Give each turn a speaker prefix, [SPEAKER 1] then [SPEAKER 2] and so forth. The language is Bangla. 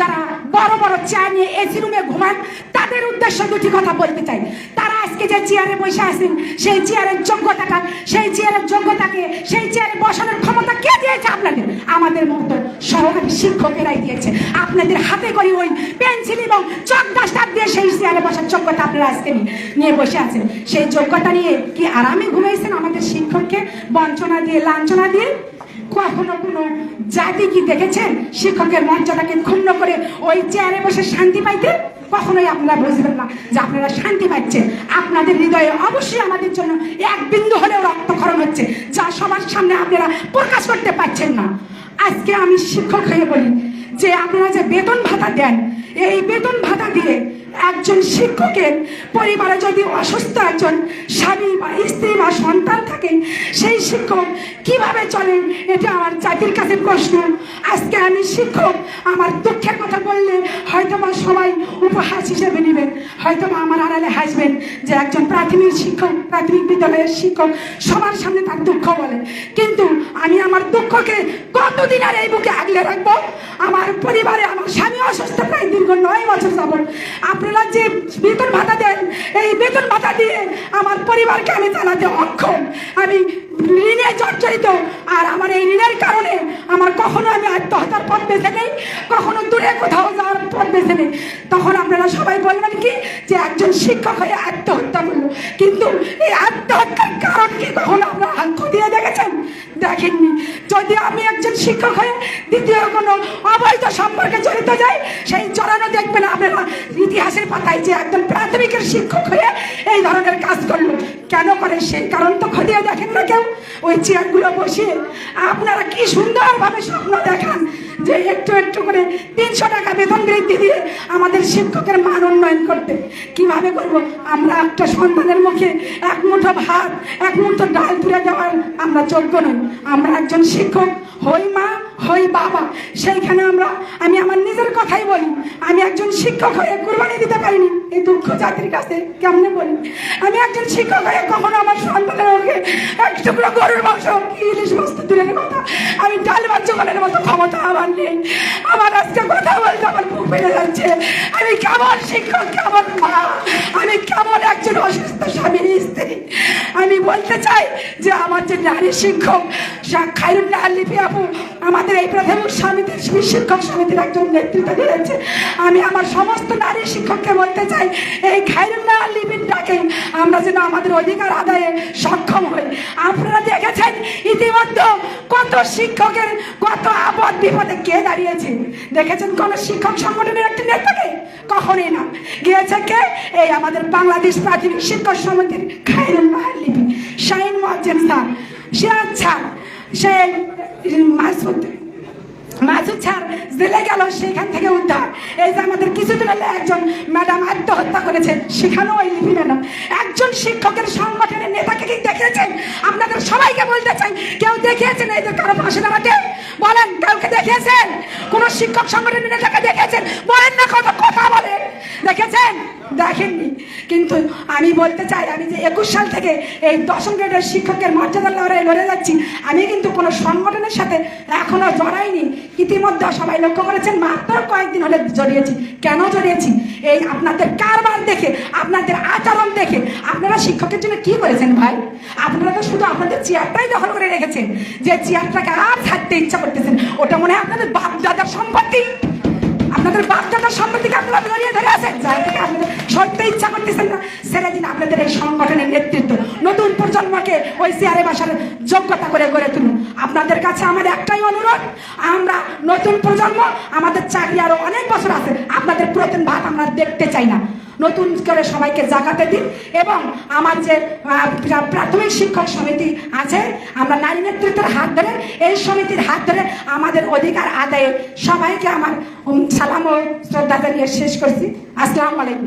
[SPEAKER 1] যারা বড় বড় চেয়ার নিয়ে এসি রুমে ঘুমান, তাদের উদ্দেশ্যে দুটি কথা বলতে চাই। তারা আজকে যে চেয়ারে বসে আছেন, সেই চেয়ারের যোগ্যতাটা, সেই চেয়ারের যোগ্যতাকে, সেই চেয়ারে বসানোর ক্ষমতা কে দিয়েছে আপনাদের? আমাদের মতো সহকারী শিক্ষকেরাই দিয়েছে। আপনাদের হাতে করে ওই পেন্সিল এবং চক ডাস্টার দিয়ে সেই চেয়ারে বসার যোগ্যতা আপনারা আজকে নিয়ে বসে আছেন। সেই যোগ্যতা নিয়ে কি আরামে ঘুমাইছেন আমাদের শিক্ষককে? বঞ্চনা দিয়ে, লাঞ্ছনা দিয়ে? কখনো কোনো জাতি কি দেখেছেন? শিক্ষকের মর্যাদাকে ক্ষুণ্ণ করে ওই চেয়ারে বসে শান্তি পাইতে? কখনোই আপনারা বুঝবেন না যে আপনারা শান্তি পাচ্ছেন। আপনাদের হৃদয়ে অবশ্যই আমাদের জন্য এক বিন্দু হলেও রক্তক্ষরণ হচ্ছে, যা সবার সামনে আপনারা প্রকাশ করতে পারছেন না। আজকে আমি শিক্ষক হয়ে বলি যে আপনারা যে বেতন ভাতা দেন, এই বেতন ভাতা দিয়ে একজন শিক্ষকের পরিবারে যদি অসুস্থ একজন স্বামী বা স্ত্রী বা সন্তান থাকেন, সেই শিক্ষক কীভাবে চলেন? এটা আমার জাতির কাছে প্রশ্ন। আজকে আমি শিক্ষক, আমার দুঃখের কথা বললে হয়তো বা সবাই উপহাস হিসেবে নেবেন হয়তো বা আমার আড়ালে হাসবেন যে একজন প্রাথমিক শিক্ষক, প্রাথমিক বিদ্যালয়ের শিক্ষক, সবার সামনে তার দুঃখ বলে। কিন্তু আমি আমার দুঃখকে কতদিন আর এই বুকে আগলে রাখব? আমার পরিবারে আমার স্বামী অসুস্থ প্রায় দীর্ঘ নয় বছর যাবত আপনারা যে বেতন ভাতা দেন, এই বেতন ভাতা দিয়ে আমার পরিবারকে আমি চালাতে অক্ষম। আমি ঋণে জর্জরিত আর আমার এই ঋণের কারণে আমার কখনো আমি আত্মহত্যার পথ বেছে নেই, কখনো দূরে কোথাও যাওয়ার পথ বেছে নেই। তখন আপনারা সবাই বলবেন কি, যে একজন শিক্ষক হয়ে আত্মহত্যা করল। কিন্তু এই আত্মহত্যার কারণ কি কখনো হাত খতিয়ে দেখেছেন দেখেননি যদি আমি একজন শিক্ষক হয়ে দ্বিতীয় কোনো অবৈধ সম্পর্কে জড়িত যাই, সেই জড়ানো দেখবেন আপনারা ইতিহাসের পাতায় যে একজন প্রাথমিকের শিক্ষক হয়ে এই ধরনের কাজ করল। কেন করে? সেই কারণ তো খতিয়ে দেখেন না কেউ। ওই চেয়ারগুলো বসিয়ে আপনারা কি সুন্দরভাবে স্বপ্ন দেখান। যে একটু একটু করে তিনশো টাকা বেতন বৃদ্ধি দিয়ে আমাদের শিক্ষকের মান উন্নয়ন করতে। কীভাবে করব? আমরা একটা সন্তানের মুখে এক মুঠো ভাত, এক মুঠো ডাল তুলে দেওয়ার আমরা যোগ্য নই। আমরা একজন শিক্ষক, হই মা, হই বাবা। সেইখানে আমরা, আমি আমার নিজের কথাই বলি, আমি একজন শিক্ষক হয়ে কুরবানি দিতে পারিনি। এই দুঃখ জাতির কাছে কেমনে বলি? আমি একজন শিক্ষক হয়ে কখনো আমার সন্তানের মুখে এক টুকরো গরুর মাংস ইলিশ মাছ তো দূরের কথা জোগানের মতো ক্ষমতা আমার নেই। আমার আজকে কথা বলতে আমার বুক বেড়ে যাচ্ছে। আমি কেমন শিক্ষক, কেমন মা? আমি কেমন একজন অসুস্থ স্বামীর স্ত্রী? আমি বলতে চাই যে আমার যে নারী শিক্ষক খাইরুল্লাহ লিপি আপু, আমাদের এই প্রাথমিক সমিতির শিক্ষক সমিতির একজন নেতৃত্ব দিয়েছে। আমি আমার সমস্ত নারী শিক্ষককে বলতে চাই, এই খাইরুল্লাহ লিপির ডাকে আমরা যেন আমাদের অধিকার আদায়ে সক্ষম হই। আপনারা দেখেছেন ইতিমধ্যে কত শিক্ষকের, কত আপদ বিপদে কে দাঁড়িয়েছে। দেখেছেন কোন শিক্ষক সংগঠনের একটি নেতাকে? কখনই না। গিয়েছে কে? এই আমাদের বাংলাদেশ প্রাথমিক শিক্ষক সমিতির খাইরুল্লাহ লিপি শাহিন মহাজেন স্যার। সে আচ্ছা সে মাসুদ মাসুদ স্যার জেলে গেল, সেখান থেকে উদ্ধার। এই যে আমাদের কিছুদিন হলে একজন ম্যাডাম আত্মহত্যা করেছেন সেখানেও ওই লিপি ম্যাডাম। একজন শিক্ষকের সংগঠনের নেতাকে কি দেখিয়েছেন আপনাদের সবাইকে বলতে চাই, কেউ দেখিয়েছেন এই কারও পাশে দাঁড়াতে? বলেন, কাউকে দেখিয়েছেন? কোন শিক্ষক সংগঠনের নেতাকে দেখেছেন বলেন না কত কথা বলে। দেখেছেন? দেখেননি। কিন্তু আমি বলতে চাই, আমি যে একুশ সাল থেকে এই দশম গ্রেডের শিক্ষকের মর্যাদা লড়াই লড়ে যাচ্ছি, আমি কিন্তু কোনো সংগঠনের সাথে এখনও জড়াইনি। ইতিমধ্যে সবাই লক্ষ্য করেছেন, মাত্র কয়েকদিন হলে জড়িয়েছি। কেন জড়িয়েছি? এই আপনাদের কারবার দেখে, আপনাদের আচরণ দেখে। আপনারা শিক্ষকের জন্য কি করেছেন ভাই? আপনারা তো শুধু আপনাদের চেয়ারটাই দখল করে রেখেছেন। যে চেয়ারটাকে আর ছাড়তে ইচ্ছা করতেছেন, ওটা মনে হয় আপনাদের বাপ দাদার সম্পত্তি। আপনাদের বাপদাদার সম্পত্তিকে আপনারা জড়িয়ে ধরে আছেন। যার থেকে আপনাদের সরতে ইচ্ছা করতেছেন না। ছেড়ে দিন আপনাদের এই সংগঠনের নেতৃত্ব, নতুন প্রজন্মকে ওই চেয়ারে বাসার যোগ্যতা করে গড়ে তুলুন। আপনাদের কাছে আমার একটাই অনুরোধ, আমরা নতুন প্রজন্ম, আমাদের চাকরি আরও অনেক বছর আছে, আপনাদের পুরাতন ভাত আমরা দেখতে চাই না। নতুন করে সবাইকে জাগাতে দিন এবং আমার যে প্রাথমিক শিক্ষক সমিতি আছে, আমরা নারী নেতৃত্বের হাত ধরে, এই সমিতির হাত ধরে আমাদের অধিকার আদায়ে সবাইকে আমার সালাম ও শ্রদ্ধা জানিয়ে শেষ করছি। আসসালামু আলাইকুম।